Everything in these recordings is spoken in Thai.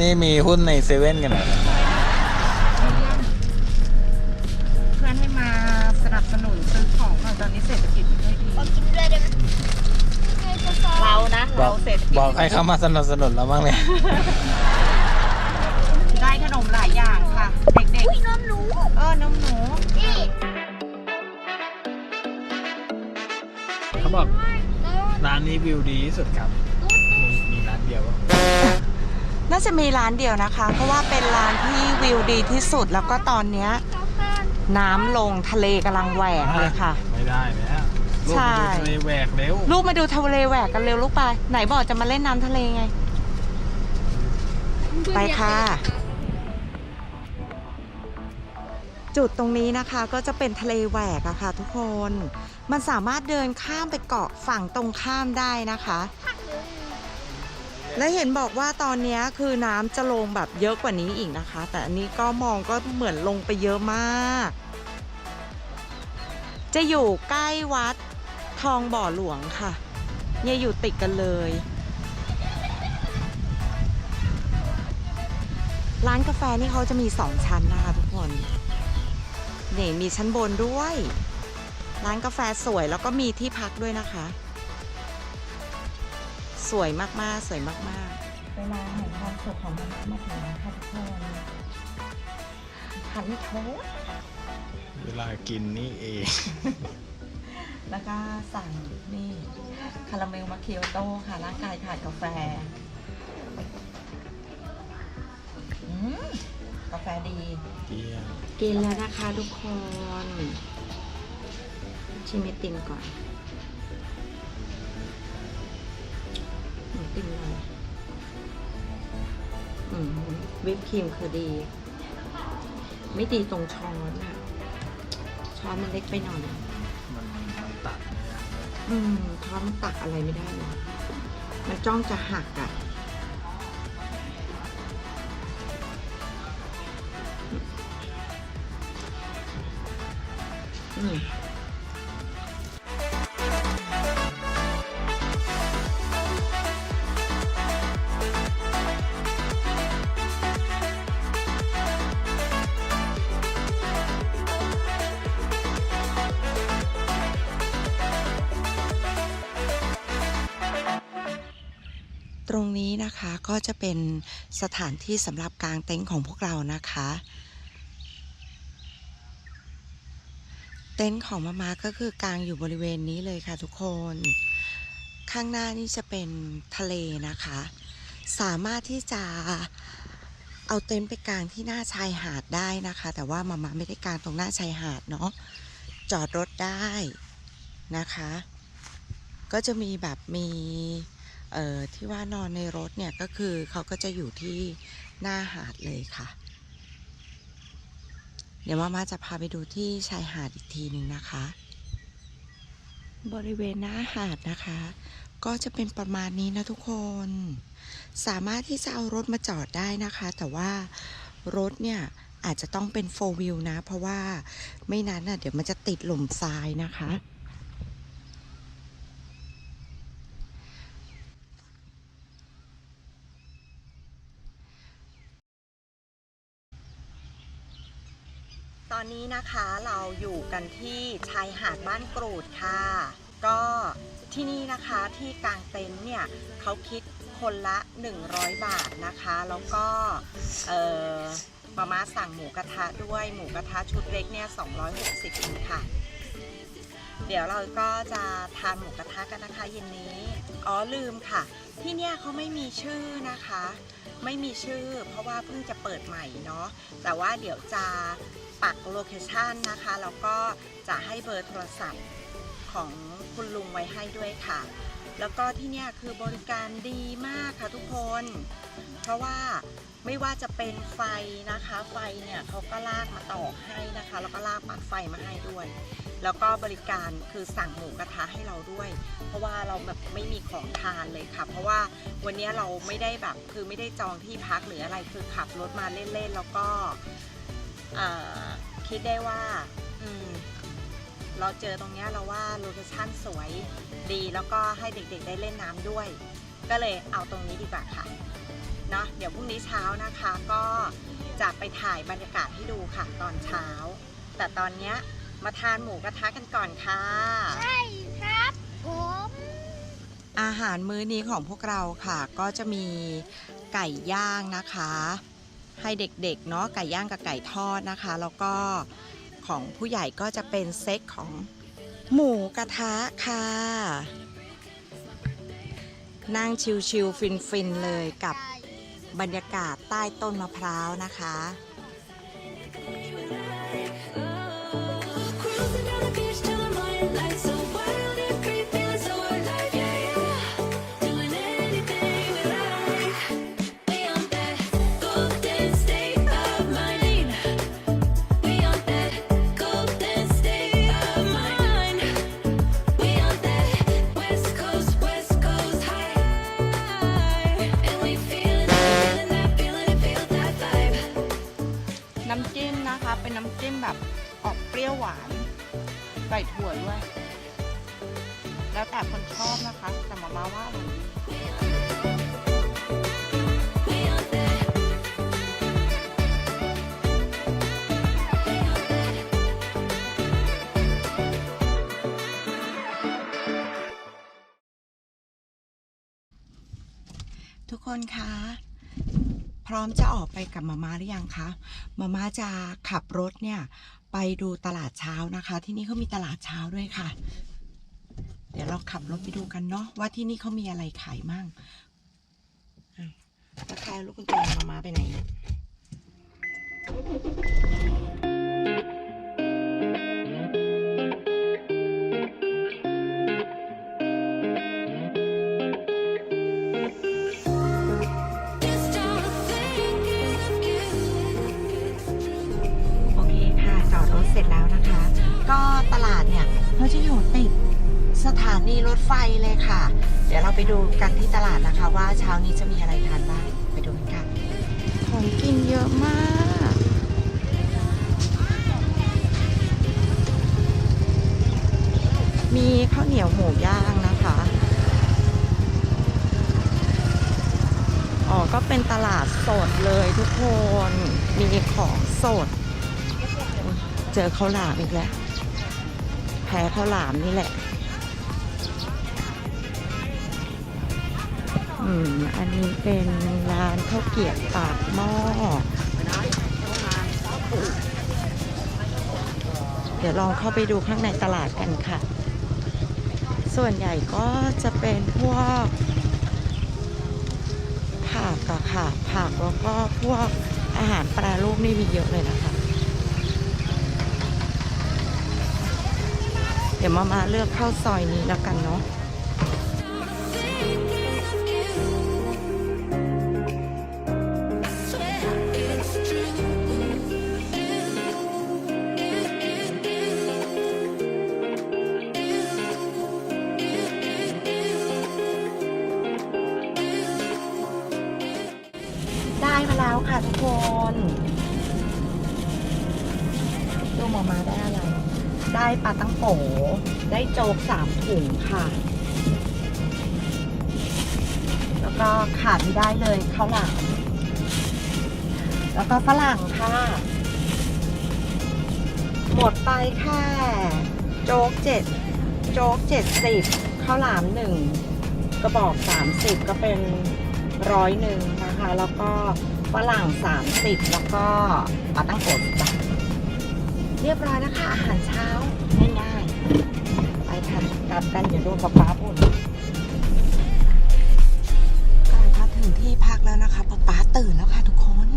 นี่มีหุ้นในเซเว่นกันเหรอเพื่อนให้มาสนับสนุนซื้อของหน่อยตอนนี้เศรษฐกิจไม่ค่อยดีขอกินด้วยได้ไหมใครจะซ้อเรานะบอเรากเศรษฐกิจบอกให้เขามาสนับสนุนเราบ้างเลยได้ขนมหลายอย่างค่ะ เด็กอุ้ยน้องหนูๆ เออนมหนูนี่เขาบอกร้านนี้วิวดีที่สุดครับ มีมีร้านเดียวปะ น่าจะมีร้านเดียวนะคะ เพราะว่าเป็นร้านที่วิวดีที่สุดแล้วก็ตอนเนี้ยกาแฟน้ำลงทะเลกำลังแหวกเลยค่ะ ไม่ได้แล้วลูกใช่ ไปดูทะเลแหวกเร็วลูกมาดูทะเลแหวกกันเร็วลูกไป ไหนบอกจะมาเล่นน้ำทะเลไง ไปค่ะ จุดตรงนี้นะคะก็จะเป็นทะเลแหวกอะค่ะทุกคน มันสามารถเดินข้ามไปเกาะฝั่งตรงข้ามได้นะคะ และเห็นบอกว่าตอนนี้คือน้ำจะลงแบบเยอะกว่านี้อีกนะคะ แต่อันนี้ก็มองก็เหมือนลงไปเยอะมาก จะอยู่ใกล้วัดทองบ่อหลวงค่ะเนี่ยอยู่ติดกันเลย ร้านกาแฟนี่เขาจะมีสองชั้นนะคะทุกคนนี่มีชั้นบนด้วย ร้านกาแฟสวยแล้วก็มีที่พักด้วยนะคะ สวยมากๆ สวยมากๆเวลาแห่งความสุขของมันมาถึงแล้วค่ะทุกคนขันโทษเวลากินนี่เอง แล้วก็สั่งนี่คาราเมลมาเคียวโต้ค่ะร่างกายขาดกาแฟอืมกาแฟดีเยี่ยมกินแล้วนะคะทุกคน ชิมไอติมก่อน วิปครีมคือดี ไม่ดีตรงช้อนอะช้อนมันเล็กไปหน่อยมันมันตัดเนี่ยอืมช้อนมันตักอะไรไม่ได้เลยมันจ้องจะหักอะ่ะอืม ตรงนี้นะคะก็จะเป็นสถานที่สำหรับกางเต็นท์ของพวกเรานะคะ เต็นท์ของมามาก็คือกางอยู่บริเวณนี้เลยค่ะทุกคน ข้างหน้านี่จะเป็นทะเลนะคะ สามารถที่จะเอาเต็นท์ไปกางที่หน้าชายหาดได้นะคะ แต่ว่ามามาไม่ได้กางตรงหน้าชายหาดเนาะจอดรถได้นะคะ ก็จะมีแบบมี ที่ว่านอนในรถเนี่ยก็คือเขาก็จะอยู่ที่หน้าหาดเลยค่ะ เดี๋ยวมามาจะพาไปดูที่ชายหาดอีกทีหนึ่งนะคะ บริเวณหน้าหาดนะคะ ก็จะเป็นประมาณนี้นะทุกคน สามารถที่จะเอารถมาจอดได้นะคะ แต่ว่ารถเนี่ยอาจจะต้องเป็นโฟวิลนะ เพราะว่าไม่นั้นน่ะเดี๋ยวมันจะติดหลุมทรายนะคะ อนนี้นะคะเราอยู่กันที่ชายหาดบ้านกรูดค่ะ ก็ที่นี่นะคะที่กลางเต็นท์เนี่ยเขาคิดคนละ 100 บาทนะคะ แล้วก็เออมาม่าสั่งหมูกระทะด้วยหมูกระทะชุดเล็กเนี่ย260เองค่ะ เดี๋ยวเราก็จะทานหมูกระทะกันนะคะเย็นนี้ อ๋อลืมค่ะ ที่เนี่ยเขาไม่มีชื่อนะคะ ไม่มีชื่อ เพราะว่าเพิ่งจะเปิดใหม่เนาะแต่ว่าเดี๋ยวจะ ปักโลเคชันนะคะแล้วก็จะให้เบอร์โทรศัพท์ของคุณลุงไว้ให้ด้วยค่ะ แล้วก็ที่เนี่ยคือบริการดีมากค่ะทุกคน เพราะว่าไม่ว่าจะเป็นไฟนะคะ ไฟเนี่ยเขาก็ลากมาต่อให้นะคะ แล้วก็ลากปลั๊กไฟมาให้ด้วย แล้วก็บริการคือสั่งหมูกระทะให้เราด้วย เพราะว่าเราแบบไม่มีของทานเลยค่ะ เพราะว่าวันนี้เราไม่ได้แบบคือไม่ได้จองที่พักหรืออะไรคือขับรถมาเล่นๆ แล้วก็ คิดได้ว่าอืมเราเจอตรงเนี้ยเราว่าโลเคชั่นสวยดีแล้วก็ให้เด็กๆได้เล่นน้ำด้วย ก็เลยเอาตรงนี้ดีกว่าค่ะเนาะเดี๋ยวพรุ่งนี้เช้านะคะก็จะไปถ่ายบรรยากาศให้ดูค่ะตอนเช้า แต่ตอนเนี้ยมาทานหมูกระทะกันก่อนค่ะ ใช่ครับผมอาหารมื้อนี้ของพวกเราค่ะ ก็จะมีไก่ย่างนะคะ ให้เด็กๆเนาะไก่ย่างกับไก่ทอดนะคะ แล้วก็ของผู้ใหญ่ก็จะเป็นเซตของหมูกระทะค่ะ นั่งชิวๆฟินๆเลยกับบรรยากาศใต้ต้นมะพร้าวนะคะ ถั่วด้วย แล้วแต่คนชอบนะคะ แต่มามาว่าอร่อยทุกคนคะ พร้อมจะออกไปกับมาม่าหรือยังคะมาม่าจะขับรถเนี่ย ไปดูตลาดเช้านะคะ ที่นี่เขามีตลาดเช้าด้วยค่ะ เดี๋ยวเราขับรถไปดูกันเนาะว่าที่นี่เขามีอะไรขายมั่งตะแล้วใครเอาลูกกุญแจมามาไปไหนเนี่ย สถานีรถไฟเลยค่ะ เดี๋ยวเราไปดูกันที่ตลาดนะคะ ว่าเช้านี้จะมีอะไรทานบ้างไปดูกันค่ะของกินเยอะมากมีข้าวเหนียวหมูย่างนะคะ อ๋อ ก็เป็นตลาดสดเลยทุกคน มีของสด เจอข้าวหลามอีกแล้ว แพ้ข้าวหลามนี่แหละ อืม อันนี้เป็นร้านข้าวเกรียบปากหม้อ เดี๋ยวลองเข้าไปดูข้างในตลาดกันค่ะ ส่วนใหญ่ก็จะเป็นพวก ผักอะค่ะ ผักแล้วก็พวกอาหารแปรรูปนี่มีเยอะเลยนะคะ เดี๋ยวมามาเลือกข้าวซอยนี้แล้วกันเนาะ แล้วค่ะทุกคน ดูหมอมาได้อะไร ได้ปลาตั้งโกได้โจ๊กสามถุงค่ะ แล้วก็ขาดไม่ได้เลยข้าวหลามแล้วก็ฝรั่งค่ะ หมดไปแค่โจ๊กเจ็ดโจ๊กเจ็ดสิบข้าวหลามหนึ่งกระบอกสามสิบก็เป็นร้อยหนึ่งนะคะ แล้วก็ ฝรั่งสามสิบแล้วก็ปลาตั้งโกสิบบาทเรียบร้อยแล้วค่ะ อาหารเช้า ง่ายๆ ไปทานกลับกันเดี๋ยวโดนป๊าป๊าบ่นกำลังมาถึงที่พักแล้วนะคะป๊าป๊าตื่นแล้วค่ะทุกคน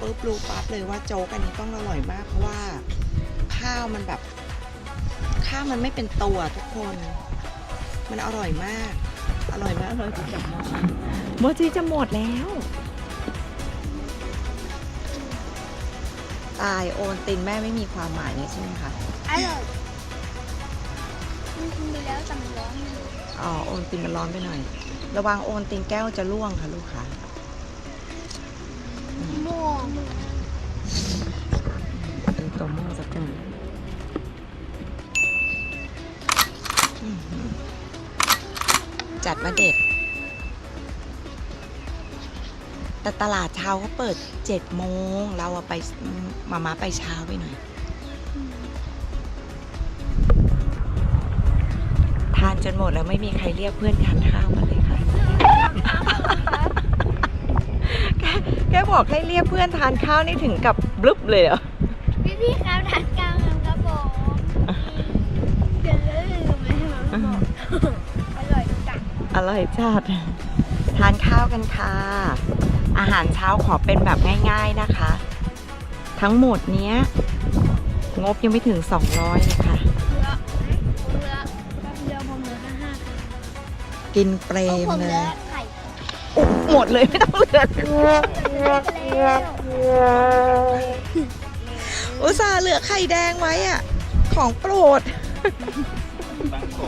ปุ๊บรู้ปั๊บเลยว่าโจ๊กอันนี้ต้องอร่อยมากเพราะว่าข้าวมันแบบข้าวมันไม่เป็นตัวทุกคน มันอร่อยมาก อร่อยมากอร่อยจนจะหมดโมจิจะหมดแล้ว ตายโอนตินแม่ไม่มีความหมายเนี่ยใช่ไหมคะอร่อยมันกินไปแล้วแต่มันร้อนอยู่อ๋อโอนตินมันร้อนไปหน่อย ระวังโอนตินแก้วจะล่วงค่ะลูกค้า ตัวหม้อสักหน่อยจัดมาเด็ด แต่ตลาดเช้าเขาเปิดเจ็ดโมง เราอะไปมามาไปเช้าไปหน่อย ทานจนหมดแล้วไม่มีใครเรียกเพื่อนทานข้าวมาเลยค่ะ แกแกบอกให้เรียกเพื่อนทานข้าวนี่ถึงกับบลึบเลยเหรอ พี่พี่ๆครับทานกลางครับผมเดี๋ยวเลยไหมครับบอกอร่อยจังอร่อยจัดทานข้าวกันค่ะ อาหารเช้าขอเป็นแบบง่ายๆนะคะ ทั้งหมดเนี้ย งบยังไม่ถึง 200เลยค่ะเหลือเหลือแป๊บเดียวผมเหลือแค่ห้าครับกินเปรเอามผมเลเหลือยไข่หมดเลยไม่ต้องเหลือ แล้ว อุตส่าห์เหลือไข่แดงไว้อะของโปรดบางโข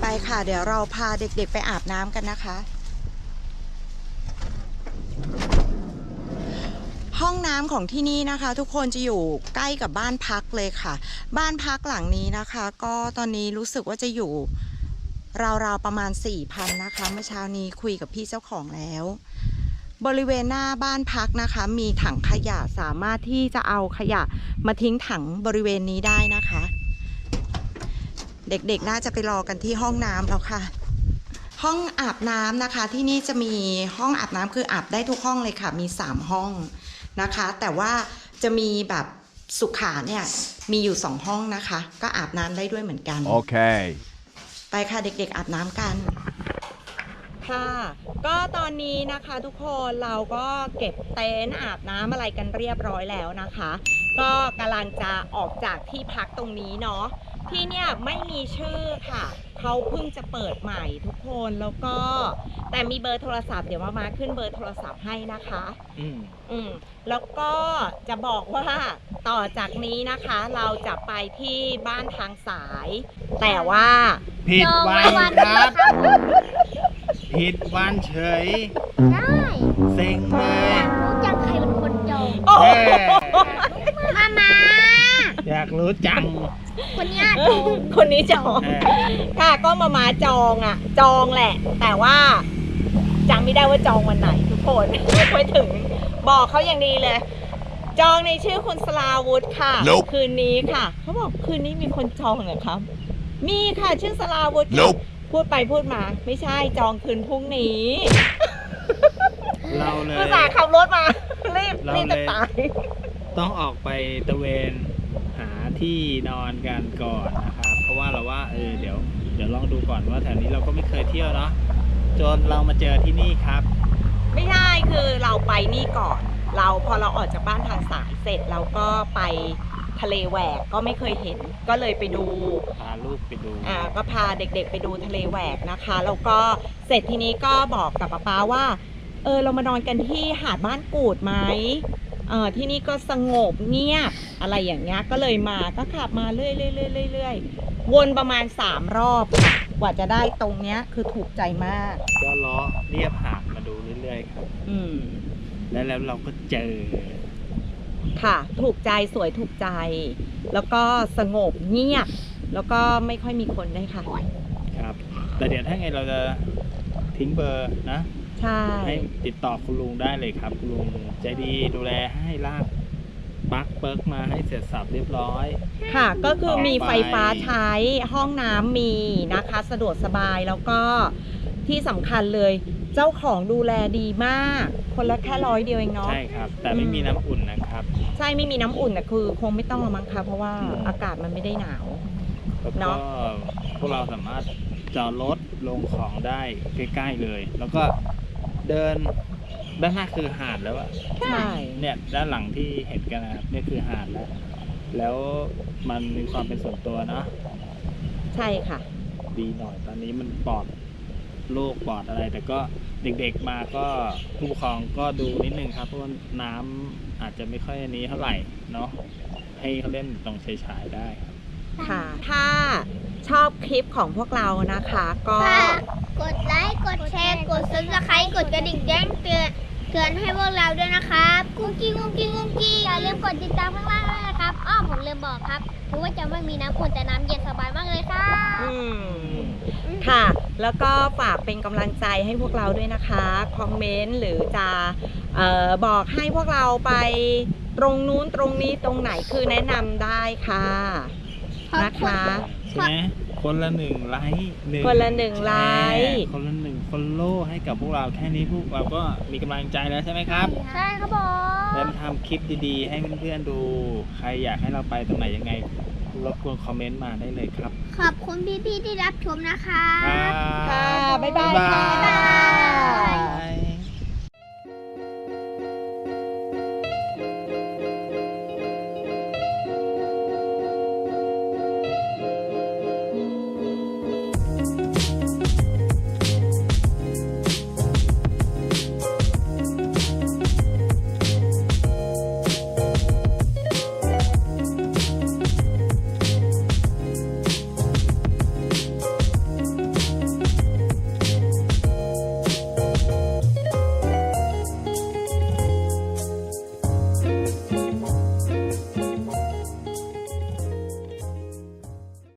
ไปค่ะ เดี๋ยวเราพาเด็กๆไปอาบน้ำกันนะคะ ห้องน้ำของที่นี่นะคะ ทุกคนจะอยู่ใกล้กับบ้านพักเลยค่ะ บ้านพักหลังนี้นะคะ ก็ตอนนี้รู้สึกว่าจะอยู่ ราวๆประมาณ4,000นนะคะ เมื่อเช้านี้คุยกับพี่เจ้าของแล้ว บริเวณหน้าบ้านพักนะคะ มีถังขยะสามารถที่จะเอาขยะมาทิ้งถังบริเวณนี้ได้นะคะ เด็กๆน่าจะไปรอกันที่ห้องน้ำแล้วค่ะ ห้องอาบน้ำนะคะ ที่นี่จะมีห้องอาบน้ำคืออาบได้ทุกห้องเลยค่ะ มี3ห้องนะคะ แต่ว่าจะมีแบบสุขาเนี่ยมีอยู่2ห้องนะคะ ก็อาบน้ำได้ด้วยเหมือนกัน Okay. ไปค่ะเด็กๆอาบน้ำกัน ค่ะก็ตอนนี้นะคะทุกคนเราก็เก็บเต็นท์อาบน้ำอะไรกันเรียบร้อยแล้วนะคะ ก็กำลังจะออกจากที่พักตรงนี้เนาะ ที่เนี่ยไม่มีชื่อค่ะ เขาเพิ่งจะเปิดใหม่ทุกคนแล้วก็ แต่มีเบอร์โทรศัพท์เดี๋ยวมามาขึ้นเบอร์โทรศัพท์ให้นะคะ อืมอืมแล้วก็จะบอกว่าต่อจากนี้นะคะ เราจะไปที่บ้านทางสาย แต่ว่าผิดจองวัไว้นวันคนี้รับครับ ผิดวันเฉย ได้เซ็งเลอยยากรู้จังใครเป็นคนจองโอ้เอ้ยมามา อยากรู้จัง คนเนี้ยจองคนนี้จองเออค่ะก็มามาจองอะ จองแหละ แต่ว่าจำไม่ได้ว่าจองวันไหนทุกคนไปถึง บอกเขาอย่างดีเลย จองในชื่อคุณสลาวุธค่ะ Nope คืนนี้ค่ะ เขาบอกคืนนี้มีคนจองเหรอครับ มีค่ะชื่อสลาวุธค่ะ Nope พูดไปพูดมา ไม่ใช่จองคืนพรุ่งนี้เราเลยอุตส่าห์ขับรถมา รีบเรารีบเลยจะตาย ต้องออกไปตะเวนหา ที่นอนกันก่อนนะครับ เพราะว่าเราว่าเออเดี๋ยวเดี๋ยวลองดูก่อนว่าแถวนี้เราก็ไม่เคยเที่ยวเนาะจนเรามาเจอที่นี่ครับ ไม่ใช่คือเราไปนี่ก่อน เราพอเราออกจากบ้านทางสายเสร็จเราก็ไปทะเลแหวกก็ไม่เคยเห็นก็เลยไปดูพาลูกไปดูอ่าก็พาเด็กๆ ไปดูทะเลแหวกนะคะแล้วก็เสร็จทีนี้ก็บอกกับป๊าป๊าว่าเออเรามานอนกันที่หาดบ้านกูดไหม เออที่นี่ก็สงบเงียบอะไรอย่างเงี้ยก็เลยมาก็ขับมาเรื่อยๆเรื่อยๆๆๆวนประมาณ 3 รอบค่ะกว่าจะได้ตรงเนี้ยคือถูกใจมาก ก็ล้อเรียบหาดมาดูเรื่อยๆครับ อืม แล้วแล้วเราก็เจอ ค่ะ ถูกใจสวยถูกใจ แล้วก็สงบเงียบ แล้วก็ไม่ค่อยมีคนด้วยค่ะ ครับ แต่เดี๋ยวถ้าไงเราจะทิ้งเบอร์นะ ใช่ ให้ติดต่อคุณลุงได้เลยครับ คุณลุงใจดีดูแลให้ลากปลั๊กเปิร์กมาให้เสร็จสับเรียบร้อย ค่ะ ก็คือมีต่อไปไฟฟ้าใช้ห้องน้ำมีนะคะ สะดวกสบายแล้วก็ที่สำคัญเลย เจ้าของดูแลดีมาก คนละแค่ร้อยเดียวเองเนาะ ใช่ครับ แต่ไม่มีน้ำอุ่นนะครับ ใช่ไม่มีน้ำอุ่นแต่คือคงไม่ต้องละมั้งคะเพราะว่าอืมอากาศมันไม่ได้หนาว แล้วก็เนาะ พวกเราสามารถจอดรถลงของได้ใกล้ ๆ เลย แล้วก็ เดินด้านหน้าคือหาดแล้วอะใช่เนี่ยด้านหลังที่เห็นกันนะครับเนี่ยคือหาดแล้ว แล้วมันมีความเป็นส่วนตัวเนอะใช่ค่ะ ดีหน่อยตอนนี้มันปลอดโรคปลอดอะไร แต่ก็เด็กๆมาก็ผู้ปกครองก็ดูนิดนึงครับ เพราะว่าน้ำอาจจะไม่ค่อยอันนี้เท่าไหร่เนาะให้เขาเล่นตรงชายฉายๆได้ครับค่ะ ถ้าชอบคลิปของพวกเรานะคะ ก็ฝา กกดไลค์ กดแชร์ กด subscribe กดกระดิ่งแจ้งเตือนเตือนให้พวกเราด้วยนะครับกุ้งกิ้งกุ้งกิ้งกุ้งกิ้งอย่าลืมกดติดตามข้างล่างด้วยนะครับอ้อผมลืมบอกครับถึงว่าจะไม่มีน้ำขุ่นแต่น้ำเย็นสบายมากเลยครับ อืมค่ะ แล้วก็ฝากเป็นกำลังใจให้พวกเราด้วยนะคะ คอมเมนต์หรือจะเออบอกให้พวกเราไปตรงนู้นตรงนี้ตรงไหนคือแนะนำได้ค่ะ นะคะ ใช่ไหม คนละหนึ่งไลค์หนึ่งคนละหนึ่งไลค์ แชร์คนละหนึ่งฟอลโล่ให้กับพวกเราแค่นี้พวกเราก็มีกำลังใจแล้วใช่ไหมครับใช่ครับผมแล้วมาทำคลิปดีๆ ให้เพื่อนๆดู ใครอยากให้เราไปตรงไหนยังไงรบกวนคอมเมนต์มาได้เลยครับ ขอบคุณพี่ๆที่รับชมนะคะ ครับ ค่ะ บ๊ายบายบ๊ายบายค่ะ